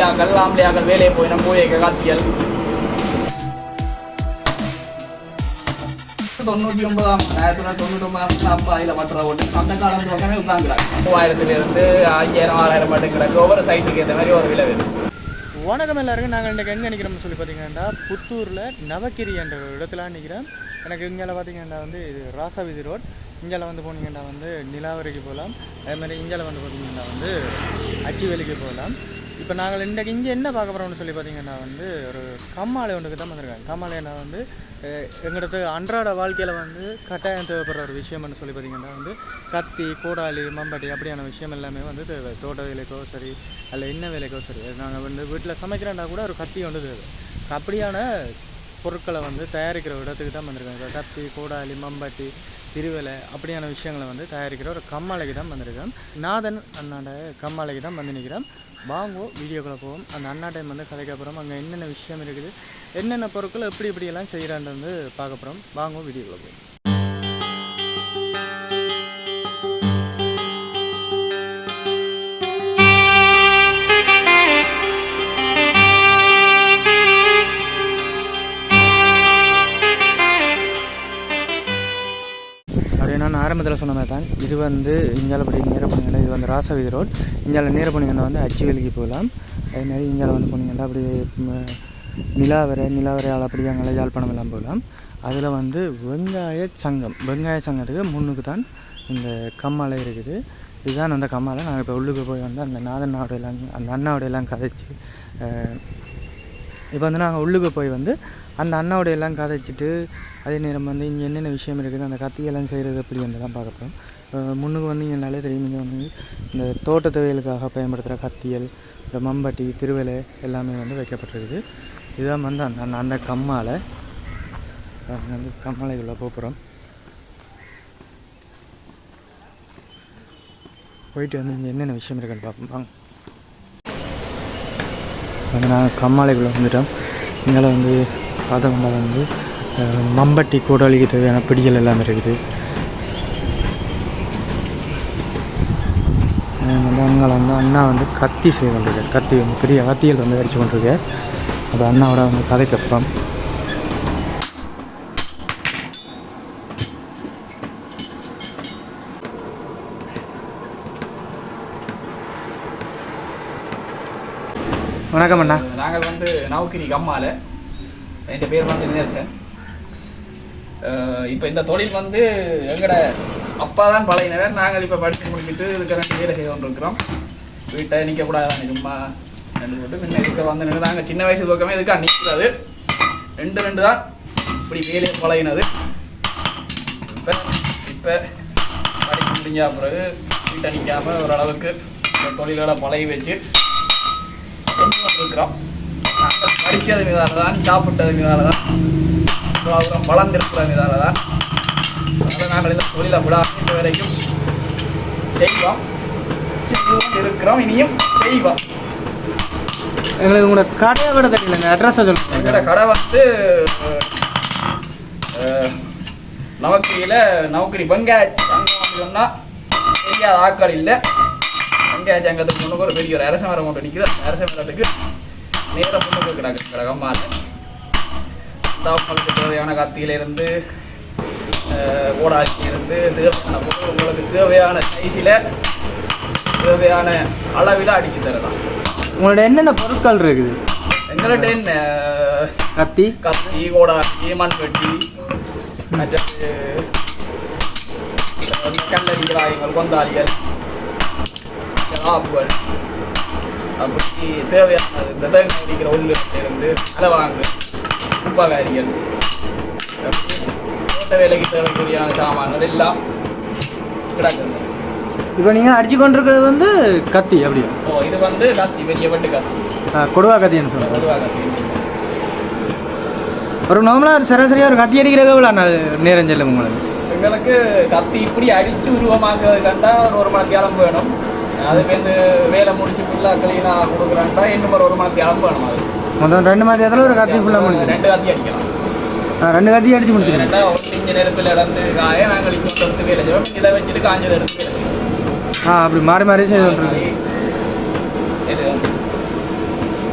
பொம்பளையாக்கள் ஆம்பளையாக்கள் வேலையை போயினா போய் காத்தியல் தொண்ணூற்றி ஒன்பதாம் ஆயிரத்தி தொள்ளாயிரத்தி தொண்ணூற்றி ஒன்பதாம் அப்பா இதில் பட்டுற ஒன்று அந்த காலத்து பக்கமே உட்காந்துக்கிறாங்க மூவாயிரத்துல இருந்து ஐயாயிரம் ஆறாயிரம் மட்டும் கிடக்கு ஒவ்வொரு சைஸுக்கு ஏற்ற மாதிரி ஒரு விலை வேணும் வணக்கம் எல்லாருக்கும் நாங்கள் இன்றைக்கு எங்கே நிற்கிறோம்னு சொல்லி பார்த்தீங்கன்னா புத்தூரில் நவகிரி என்ற ஒரு இடத்துல நிற்கிறோம் எனக்கு இங்கே பார்த்தீங்கன்னா வந்து இது ராசாவிதி ரோட் இங்கே வந்து போனீங்கன்னா வந்து நிலாவரிக்கு போகலாம் அதே மாதிரி இங்கே வந்து பார்த்தீங்கன்னா வந்து அச்சிவேலிக்கு போகலாம் இப்போ நாங்கள் இன்றைக்கு இங்கே என்ன பார்க்க போகிறோம்னு சொல்லி பார்த்தீங்கன்னா வந்து ஒரு கம்மாலை ஒன்றுக்கு தான் வந்திருக்காங்க. கம்மாளைனா வந்து அஹ், அன்றாட வாழ்க்கையில் வந்து கட்டாயம் தேவைப்படுற ஒரு விஷயம்னு சொல்லி பார்த்தீங்கன்னா வந்து கத்தி கோடாலி மம்பட்டி அப்படியான விஷயம் எல்லாமே வந்து தேவை. தோட்ட வேலைக்கோ சரி அல்ல என்ன வேலைக்கோ சரி. நாங்கள் வந்து வீட்டில் சமைக்கிறோன்னா கூட ஒரு கத்தி வந்து தேவை. அப்படியான பொருட்களை வந்து தயாரிக்கிற இடத்துக்கு தான் வந்திருக்காங்க. இப்போ கத்தி கோடாலி மம்பட்டி திருவலை அப்படியான விஷயங்களை வந்து தயாரிக்கிற ஒரு கம்மாலைக்கு தான் வந்திருக்கேன் நாதன் அண்ணாண்ட கம்மாலைக்கு தான் வந்து நிற்கிறேன் வாங்குவோம் வீடியோக்குள்ளே போவோம். அந்த அண்ணா டைம் வந்து கதைக்க போகிறோம் அங்கே என்னென்ன விஷயம் இருக்குது என்னென்ன பொருட்கள் எப்படி இப்படியெல்லாம் செய்கிறான்றது வந்து பார்க்க போகிறோம் வாங்குவோம் வீடியோக்குள்ளே போவோம். ஆரம்பத்தில் சொன்ன மாதிரி தான். இது வந்து இங்கால படி நேர போனீங்கன்னா இது வந்து ராசவீதி ரோட். இங்கால நேர போனீங்கன்னா வந்து அச்சுவேலிக்கு போகலாம். அதேமாரி இங்கால வந்து போனீங்கன்னா அப்படியே நிலாவரை நிலாவரை நிலாவரையால் அப்படி அங்கே யாழ்ப்பாணம் எல்லாம் போகலாம். அதில் வந்து வெங்காய சங்கம். வெங்காய சங்கத்துக்கு முன்னுக்கு தான் இந்த கம்மாலை இருக்குது. இதுதான் அந்த கம்மாலை. நாங்கள் இப்போ உள்ளுக்கு போய் வந்து அந்த நாதன் எல்லாம் அந்த அண்ணாவோடையெல்லாம் கதைச்சி இப்போ வந்து நாங்கள் உள்ளுக்கு போய் வந்து அந்த அண்ணாவோட எல்லாம் கதைச்சிட்டு அதே நேரம் வந்து இங்கே என்னென்ன விஷயம் இருக்குது அந்த கத்தியெல்லாம் செய்கிறது எப்படி தான் பார்க்க போகிறோம் முன்னுக்கு வந்து இங்கேனாலே தெரியும் இங்கே வந்து இந்த தோட்ட தொழிலுக்காக பயன்படுத்துகிற கத்தியல் இந்த மம்பட்டி திருவேலை எல்லாமே வந்து வைக்கப்பட்டிருக்குது. இதுதான் வந்து அந்த அந்த அந்த கம்மாலை நாங்கள் வந்து கம்மாலைக்குள்ளே போகிறோம் போயிட்டு வந்து இங்கே என்னென்ன விஷயம் இருக்குன்னு பார்ப்போம். வாங்க. வந்து நாங்கள் கம்மாலைக்குள்ளே வந்துட்டோம் இங்கே வந்து பார்த்தோம்னா வந்து மம்பட்டி கூடாளிக்கு தேவையான பிடிகள் எல்லாமே இருக்குது. வந்து அங்கே வந்து அண்ணா வந்து கத்தி செய்து கொண்டிருக்கார். கத்தி வந்து பெரிய கத்தியில் வந்து அடித்து கொண்டிருக்கார். அது அண்ணாவோட வந்து கதைக்கப்புறம் வணக்கம் அண்ணா. நாங்கள் வந்து நவுக்கிரி கம்மால. என் பேர் வந்து தினேசன் இப்போ இந்த தொழில் வந்து எங்கட அப்பா தான் பழையினவர் நாங்கள் இப்போ படித்து முடிச்சுட்டு இருக்கிற வேலை செய்து கொண்டிருக்கிறோம். வீட்டை நிற்கக்கூடாது சும்மா ரெண்டு போட்டு முன்ன இருக்க வந்து நின்று. நாங்கள் சின்ன வயசு பக்கமே இதுக்காக நிற்கிறது ரெண்டு ரெண்டு தான் இப்படி வேலையை பழகினது. இப்போ இப்போ படிக்க முடிஞ்ச பிறகு வீட்டை நிற்காமல் ஓரளவுக்கு இந்த தொழில்களை பழகி வச்சு வந்திருக்கிறோம். நாங்கள் படித்தது மீதால தான் சாப்பிட்டது மீதால தான் அப்புறம் வளர்ந்திருக்கிற மீதால தான் அதனால் நாங்கள் இந்த தொழிலை விடாமல் இந்த வரைக்கும் செய்வோம். கொண்டு இருக்கிறோம் இனியும் செய்வோம். எங்களுக்கு உங்களோட கடையை கூட தெரியல அட்ரஸை சொல்லுங்கள் எங்களோட கடை வந்து நவக்கிரியில் நவக்கிரி வெங்காய சங்கம் சொன்னால் தெரியாத ஆட்கள் இல்லை. வெங்காய சங்கத்துக்கு முன்னுக்கு ஒரு பெரிய ஒரு அரச மரம் ஒன்று நிற்குது அந்த அரச மரத்துக்கு நேராக முன்னுக்கு கிடக்கு கிடக்கமாக அவங்களுக்கு தேவையான கத்தியிலிருந்து ஓடாச்சியிலிருந்து தேவையான பொருள் உங்களுக்கு தேவையான சைஸில் தேவையான அளவில் அடிக்க தரலாம். உங்களோட என்னென்ன பொருட்கள் இருக்குது? எங்கள்கிட்ட என்ன? கத்தி. கத்தி கோடாச்சி மண்வெட்டி மற்றது அஹ், கல்லடி கிராயங்கள் கொந்தாளிகள் ஆப்புகள் அப்படி தேவையான தேங்காய் அடிக்கிற உள்ளிருந்து அளவாங்கு உப்பகாரிகள் அப்படி தோட்ட வேலைக்கு தேவைக்குரியான சாமான்கள் எல்லாம் கிடக்குது இப்போ நீங்கள் அடிச்சு கொண்டிருக்கிறது வந்து கத்தி அப்படியா? ஓ இது வந்து கத்தி பெரிய வெட்டு கத்தி. கொடுவா கத்தின்னு சொல்லுங்கள் பொதுவாக கத்தி. ஒரு நார்மலாக சராசரியாக ஒரு கத்தி அடிக்கிறதுக்கு எவ்வளோ நேரம் செல்லும் உங்களுக்கு? எங்களுக்கு கத்தி இப்படி அடிச்சு உருவமாக்குறது கண்டா ஒரு ஒரு மணி கிளம்பு வேணும். அது வந்து வேலை முடிச்சு ஃபுல்லாக க்ளீனாக கொடுக்குறான்டா இன்னும் ஒரு ஒரு மணி கிளம்பு வேணும் அது மொத்தம் ரெண்டு மணி நேரத்தில் ஒரு கத்தி ஃபுல்லாக முடிஞ்சு ரெண்டு கத்தி அடிக்கலாம். ரெண்டு கத்தி அடிச்சு முடிச்சிருக்கேன் ரெண்டா இஞ்ச நெருப்பில் இழந்து காய நாங்கள் இங்கே எடுத்து வேலை செய்வோம். இதில் வச்சுட்டு காஞ்சதை எடுத்து ஆ அப்படி மாறி மாறி செய்து கொண்டிருக்கு இது வந்து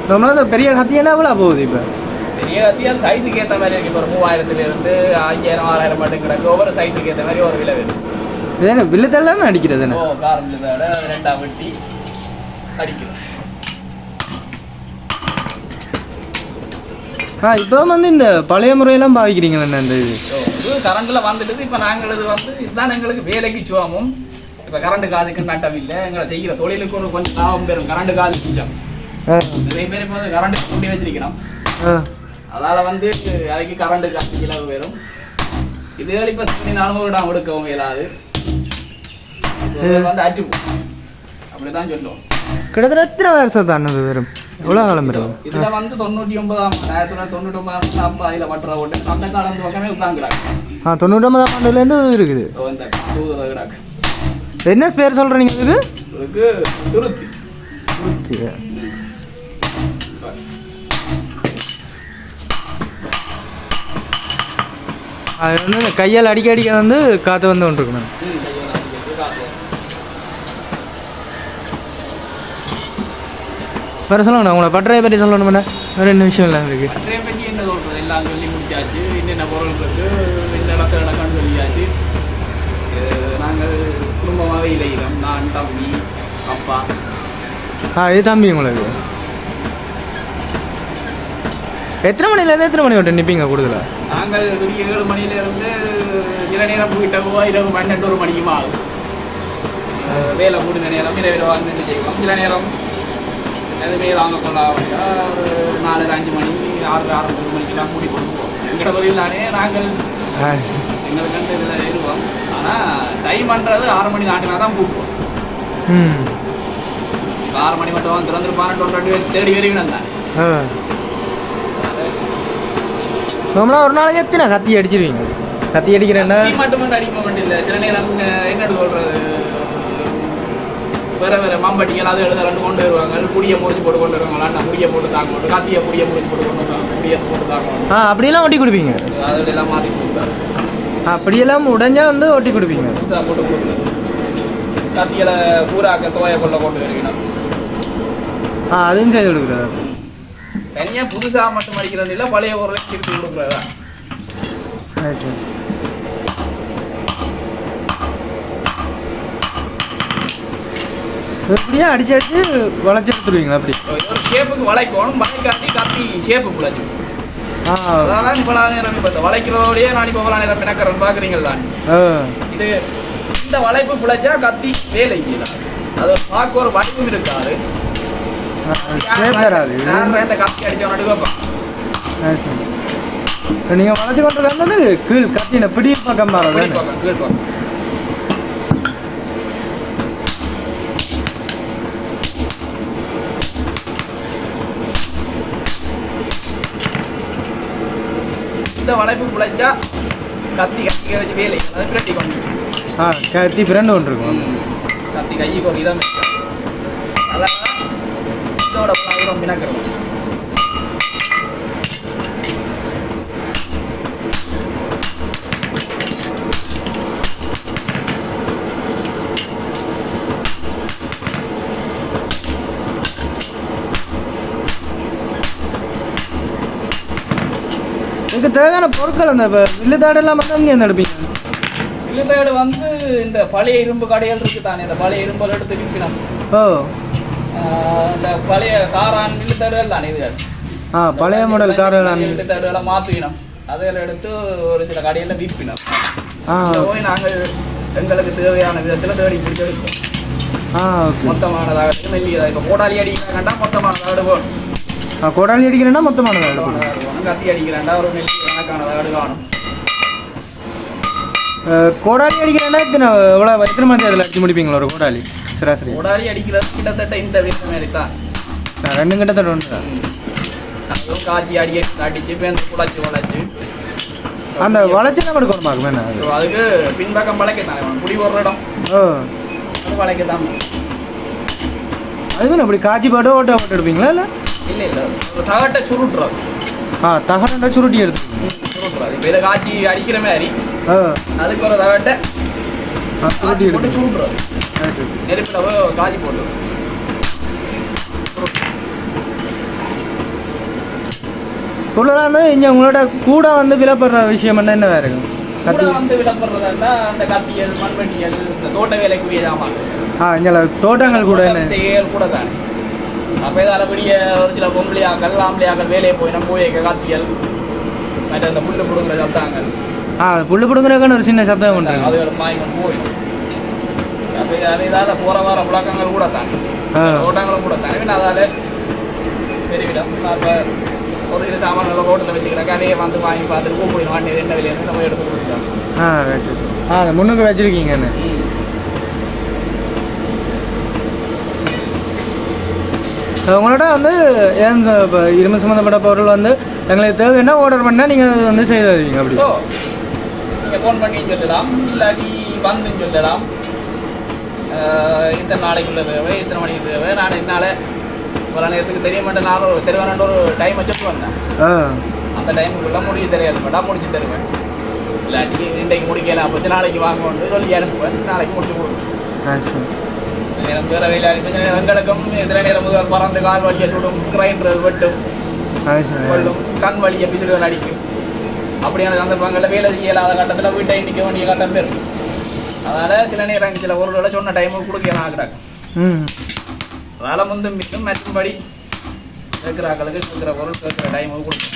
நம்ம இந்த பெரிய கத்தி என்ன எவ்வளோ போகுது இப்போ? பெரிய கத்தி அது சைஸுக்கு ஏற்ற மாதிரி இருக்கு. இப்போ ஒரு மூவாயிரத்துல இருந்து ஐயாயிரம் ஆறாயிரம் மட்டும் கிடக்கு. ஒவ்வொரு சைஸுக்கு ஏற்ற மாதிரி ஒரு விலை இது என்ன வில்லுத்தெல்லாம் அடிக்கிறது என்ன ரெண்டாம் வெட்டி அடிக்கிறது ஆ இப்போ வந்து இந்த பழைய முறையெல்லாம் பாவிக்கிறீங்க என்ன இந்த இது கரண்டில் வந்துட்டு இப்போ நாங்கள் இது வந்து இதுதான் எங்களுக்கு வேலைக்கு சுவாமும் இப்போ கரண்ட் காதுக்கு நட்டம் இல்லை எங்களை செய்கிற தொழிலுக்கு ஒரு கொஞ்சம் லாபம் பெறும் கரண்ட் காது ஆ நிறைய பேர் இப்போ கரண்ட் கூட்டி வச்சிருக்கிறோம் அதால் வந்து அதுக்கு கரண்ட் காசு செலவு வரும் இதுகள் இப்போ நானூறு இடம் கொடுக்கவும் இயலாது வந்து அச்சு அப்படி தான் சொல்லுவோம் கிட்டத்தட்ட எத்தனை வருஷம் தான் அது வரும் எவ்வளோ காலம் வரும் இதுல வந்து தொண்ணூற்றி ஒன்பதாம் ஆயிரத்தி தொள்ளாயிரத்தி தொண்ணூற்றி ஒன்பதாம் அப்பா இதில் பட்டுற ஓட்டு அந்த காலம் பக்கமே உட்காந்துக்கிறாங்க ஆ தொண்ணூற்றொம்பதாம் ஆண்டுலேருந்து இது இருக்குது கிடாக்கு என்ன பேர் சொல்கிறீங்க இதுக்கு இதுக்கு துருத்தி அது வந்து கையால் அடிக்க அடிக்க வந்து காற்று வந்து ம், கையோட அடிக்கிறது காசு. வேறு சொல்லுங்கண்ணா உங்களை பட்டறையை பற்றி சொல்லணும்ண்ணா. வேறு என்ன விஷயம் இல்லை இருக்குது மற்றைய பற்றி என்ன சொல்றது? எல்லாம் சொல்லி முடிச்சாச்சு. என்னென்ன பொருள் இருக்கு இந்த இடத்துல இடக்கான்னு சொல்லியாச்சு. நாங்கள் குடும்பமாகவே இலையிறோம் நான் தம்பி அப்பா. ஆ இது தம்பி உங்களுக்கு? எத்தனை மணிலேருந்து எத்தனை மணி விட்டு நிற்பீங்க கூடுதலாக நாங்கள் விடிய ஏழு மணியிலிருந்து சில நேரம் போயிட்ட போவா இரவு பன்னெண்டு ஒரு மணிக்குமா ஆகும். வேலை முடிந்த நேரம் இரவு வந்து செய்வோம். சில நேரம் எதுவுமே வாங்க கொள்ளலாம் ஒரு நாலு அஞ்சு மணி ஆறு ஆறு ஒன்பது மணிக்கெல்லாம் கூடி கொடுப்போம் எங்கட தொழில் தானே நாங்கள். எங்களுக்கு இதில் இருவோம் ஆனால் டைம் பண்ணுறது ஆறு மணி தாண்டினா தான் கூப்பிடுவோம். ம். இப்போ ஆறு மணி மட்டும் வந்து திறந்துருப்பான ரெண்டு பேர் தேடி வருவினம் தான் நம்மளா ஒரு நாளைக்கு எத்தனை கத்தி அடிச்சிருவீங்க? கத்தி அடிக்கிறேன்னா? மட்டும் மட்டும் அடிக்க வேண்டியதில்லை சில நேரம் என்ன சொல்கிறது வேற வேற மாம்பட்டிகள் அது எழுத ரெண்டு கொண்டு வருவாங்க. புடியை முடிச்சு போட்டு கொண்டு வருவாங்களா நான் முடியை போட்டு தாங்க கொண்டு கத்தியை புடியை முடிச்சு போட்டு கொண்டு வருவாங்க. புடியை போட்டு தாங்க ஆ அப்படியெல்லாம் ஒட்டி கொடுப்பீங்க? அதில் எல்லாம் மாற்றி கொடுத்தாரு அப்படியெல்லாம் உடஞ்சா வந்து ஒட்டி கொடுப்பீங்க? புதுசாக போட்டு கொடுக்குறது கத்தியில் பூராக்க துவைய கொள்ள கொண்டு வருவீங்க ஆ அதுவும் செய்து கொடுக்குறது தனியாக புதுசாக மட்டும் அடிக்கிறது இல்லை பழைய ஊரில் திருப்பி கொடுக்குறதா ரைட்டு எப்படியா அடிச்சு அடிச்சு வளைச்சு எடுத்துருவீங்களா அப்படி? ஒரு ஷேப்புக்கு வளைக்கணும் வளைக்காட்டி கத்தி ஷேப்பு ஆ. அதான் இப்போ நான் நேரம் இப்போ வளைக்கிறதோடய நான் இப்போ இவ்வளோ நேரம் பிணக்கிறேன் பார்க்குறீங்க தான் ஆ. இது இந்த வளைப்பு பிழைச்சா கத்தி வேலை அது பார்க்க ஒரு வடிவம் இருக்காது. நான் இந்த கத்தி அடிச்ச நடுவே இப்போ நீங்கள் வளைச்சு கொண்டு வந்தது கீழ் கத்தின பிடி பக்கம் கீழ் பார்க்கலாம் இந்த வளைப்பு பிழைச்சா கத்தி கத்தி வச்சு வேலை அதை பிரட்டி கொண்டு. ஆ கத்தி ஃப்ரெண்டு ஒன்று இருக்கும். கத்தி கைக்கு ஒரு இதான் அதான் இதோட பழகிறோம் பிணக்கிறோம் தேவையான பொருட்கள் அந்த வில்லு தாடெல்லாம் மட்டும் இங்கே வந்து எடுப்பீங்க? விழுந்தேடு வந்து இந்த பழைய இரும்பு கடைகள் இருக்கு தானே இந்த பழைய இரும்பு எடுத்து விற்கணும். ஓ. இந்த பழைய காரான் விழுத்தேடுகள் தானே இதுகள் ஆ பழைய மாடல் காரெல்லாம் விழுத்தேடுகளை மாற்றிக்கணும் அதில் எடுத்து ஒரு சில கடையில் விற்பினோம். போய் நாங்கள் எங்களுக்கு தேவையான விதத்தில் தேடி பிடிச்சி எடுப்போம் ஆ ஓகே. மொத்தமானதாக மெல்லியதாக இப்போ கோடாலி அடிக்கிறாங்கண்டா மொத்தமானதாக ஆ கொடாலி அடிக்கிறேன்னா மொத்தமானதாக எடுக்கணும் கத்தி அடிக்கிறாண்டா ஒரு கணக்கானதாக எடுக்கணும் அஹ், கோடாலி அடிக்கிறேன்னா இத்தனை எவ்வளோ எத்தனை மணி அதில் அடிச்சு முடிப்பீங்களா ஒரு கோடாலி சராசரி கோடாலி அடிக்கிறது கிட்டத்தட்ட இந்த விதம் மாதிரி தான் நான் ரெண்டு கிட்டத்தட்ட ஒன்று தான் காய்ச்சி அடி அடி அடிச்சு பேருந்து குழச்சி உழைச்சி அந்த வளைச்சு நம்ம எடுக்கணும் வேணா அது அதுக்கு பின்பக்கம் பழைக்கத்தானே வேணும் குடி ஒரு இடம் ஓ அது பழைக்கத்தான் அது வேணும் அப்படி காய்ச்சி போட்டு ஓட்ட போட்டு எடுப்பீங்களா இல்லை இல்லை இல்லை. தகட்டை சுருட்டுறது ஆ தகரண்டா சுருட்டி எடுத்துக்கீங்க சுருட்டுறது இப்போ இதை காய்ச்சி அடிக்கிற மாதிரி. அதுக்கு ஒரு தகட்டை சுருட்டி போட்டு எடுத்து சுருட்டுறது நெருப்பில் காய்ச்சி போட்டு. பொருளாக வந்து இங்கே உங்களோட கூட வந்து விலப்படுற விஷயம் என்ன என்ன கூட வந்து விளம்பரதா அந்த கத்தியல் மண்வெட்டியல் இந்த தோட்ட வேலைக்குரிய ஜாமான் ஆ இங்கே தோட்டங்கள் கூட என்ன? செய்கைகள் கூட தானே. அப்போ இதால் பெரிய ஒரு சில பொம்பளையாக்கள் ஆம்பளையாக்கள் வேலையை போய் நம்ம போய் கத்தியல் மற்ற அந்த புல்லு புடுங்குற சப்தாங்கள் ஆ புல்லு பிடுங்குறதுக்கான ஒரு சின்ன சப்தம் பண்ணுறேன் அதுகள் மாய்க்கொண்டு போயிடும் அப்போ இதால் இதால் போகிற வர புழக்கங்கள் கூட தானே. ஆ. தோட்டங்களும் கூட தானே. அதால் பெருவிடம் அப்போ ஒரு சில சாமான்கள் ரோட்டில் வச்சுக்கிறாங்க அதையே வந்து வாங்கி பார்த்துட்டு கூப்பிடுங்க வாண்டி என்ன விலைன்னு நம்ம எடுத்து கொடுத்துருக்காங்க ஆ ரைட்டு ஆ முன்னுக்கு வச்சுருக்கீங்கண்ணே உங்களோட வந்து ஏன் இப்போ இரும்பு சம்மந்தப்பட்ட பொருள் வந்து எங்களுக்கு தேவைன்னா ஆர்டர் பண்ணால் நீங்கள் அது வந்து செய்து தருவீங்க அப்படி நீங்கள் ஃபோன் பண்ணி சொல்லலாம் இல்லாட்டி வந்துன்னு சொல்லலாம். இத்தனை நாளைக்குள்ள தேவை இத்தனை மணிக்கு தேவை? நான் என்னால் ஒரு நேரத்துக்கு தெரிய மாட்டேன் நான் ஒரு தெருவான ஒரு டைம் வச்சுட்டு வந்தேன். ஆ. அந்த டைமுக்குள்ள முடிச்சு தெரியாது மேடம் முடிச்சு தருவேன். இல்லாட்டி இன்றைக்கு முடிக்கல அப்போ நாளைக்கு வாங்கணும்னு சொல்லி அனுப்புவேன் நாளைக்கு முடிச்சு கொடுப்பேன். ஆ சரி. நேரம் வேற வெயில் அடிச்சு வெங்கடக்கம் சில நேரம் முதல் பறந்து கால் வலியை சுடும். கிரைண்டர் வெட்டும். கொள்ளும். கண் வலியை பிசுடுகள் அடிக்கும். அப்படியான சந்தர்ப்பங்களில் வேலை செய்யலாத கட்டத்தில் வீட்டை நிற்க வேண்டிய கட்டம் பெரும் அதனால் சில நேரம் சில பொருள்களை சொன்ன டைமுக்கு கொடுக்கலாம் ஆகிறாங்க வேலை முந்தும் மிக்கும் மற்றும்படி கேட்குறாக்களுக்கு கேட்குற பொருள் கேட்குற டைமுக்கு கொடுக்கும்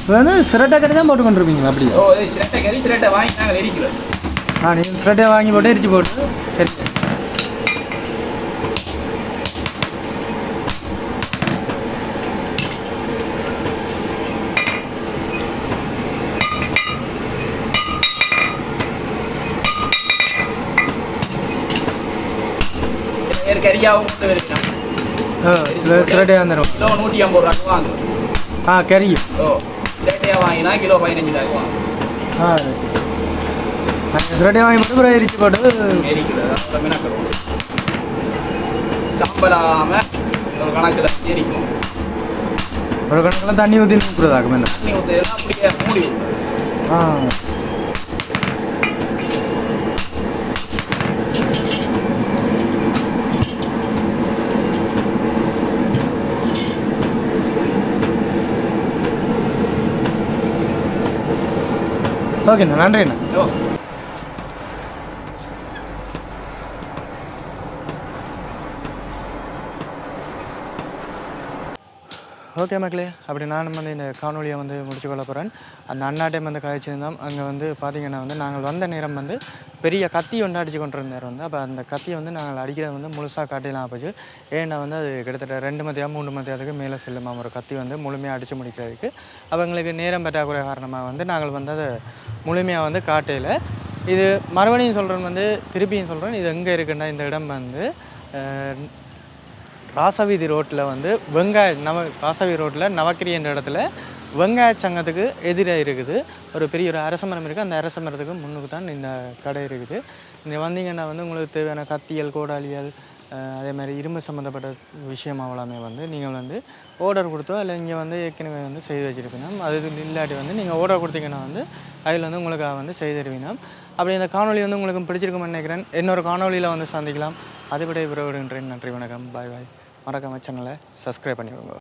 இப்போ வந்து சிரட்டை கறி தான் போட்டு கொண்டிருப்பீங்களா அப்படியா? ஓ சிரட்டை கறி சிரட்டை வாங்கி நாங்கள் எரிக்கிறோம். ஆ நீங்கள் சிரட்டையை வாங்கி போட்டு எரிச்சு போட்டு சரி சில பேர் கறியாகவும் கொண்டு வருகிறோம் ஆ சில சிரட்டையாக வந்துடும் கிலோ நூற்றி ஐம்பது ரூபாய்க்கு வாங்குவோம் ஆ கறி ஓ சிரட்டையாக வாங்கினா கிலோ பதினஞ்சு ரூபாய்க்கு வாங்குவோம் ஆ சிரட்டையை வாங்கி போட்டு அப்புறம் எரிச்சு போட்டு. சாம்பலாமல் ஒரு கணக்கில் எரிக்கும். ஒரு கணக்கில் தண்ணி ஊற்றி நிற்கிறதாக்கும் என்ன தண்ணி ஊற்றினா அப்படியே மூடி ஆ. ஓகேண்ணா நன்றிண்ணா. ஓகே மக்களே அப்படி நானும் வந்து இந்த காணொலியை வந்து முடிச்சு கொள்ள போகிறேன் அந்த அண்ணா டைம் வந்து காய்ச்சிருந்தோம். அங்கே வந்து பார்த்தீங்கன்னா வந்து நாங்கள் வந்த நேரம் வந்து பெரிய கத்தி ஒன்று அடிச்சு கொண்டு நேரம் வந்து. அப்போ அந்த கத்தியை வந்து நாங்கள் அடிக்கிறது வந்து முழுசாக காட்டிலாம் போச்சு. ஏன்னா வந்து அது கிட்டத்தட்ட ரெண்டு மத்தியாக மூணு மத்தியாவதுக்கு மேலே செல்லுமா ஒரு கத்தி வந்து முழுமையாக அடித்து முடிக்கிறதுக்கு. அப்போ எங்களுக்கு நேரம் பற்றாக்குறை காரணமாக வந்து நாங்கள் வந்து அதை முழுமையாக வந்து காட்டையில் இது மறுபடியும் சொல்கிறேன் வந்து திருப்பியும் சொல்கிறேன் இது எங்கே இருக்குன்னா இந்த இடம் வந்து ராசவீதி ரோட்டில் வந்து வெங்காய நவ ராசவீதி ரோட்டில் நவக்கிரி என்ற இடத்துல வெங்காய சங்கத்துக்கு எதிராக இருக்குது. ஒரு பெரிய ஒரு அரச மரம் இருக்குது. அந்த அரச மரத்துக்கு முன்னுக்கு தான் இந்த கடை இருக்குது. இங்கே வந்தீங்கன்னா வந்து உங்களுக்கு தேவையான கத்தியல் கோடாலியல் அதே மாதிரி இரும்பு சம்மந்தப்பட்ட விஷயம் அவ்வளோமே வந்து நீங்கள் வந்து ஆர்டர் கொடுத்தோ இல்லை இங்கே வந்து ஏற்கனவே வந்து செய்து வச்சுருப்பீங்க அது இல்லாட்டி வந்து நீங்கள் ஆர்டர் கொடுத்தீங்கன்னா வந்து அதில் வந்து உங்களுக்கு வந்து செய்து தருவீங்க. அப்படி இந்த காணொளி வந்து உங்களுக்கு பிடிச்சிருக்கும்னு நினைக்கிறேன். இன்னொரு காணொளியில் வந்து சந்திக்கலாம். அதுபடி விட நன்றி வணக்கம். பாய் பாய். மறக்காமல் சேனலை சப்ஸ்கிரைப் பண்ணிக்கோங்க.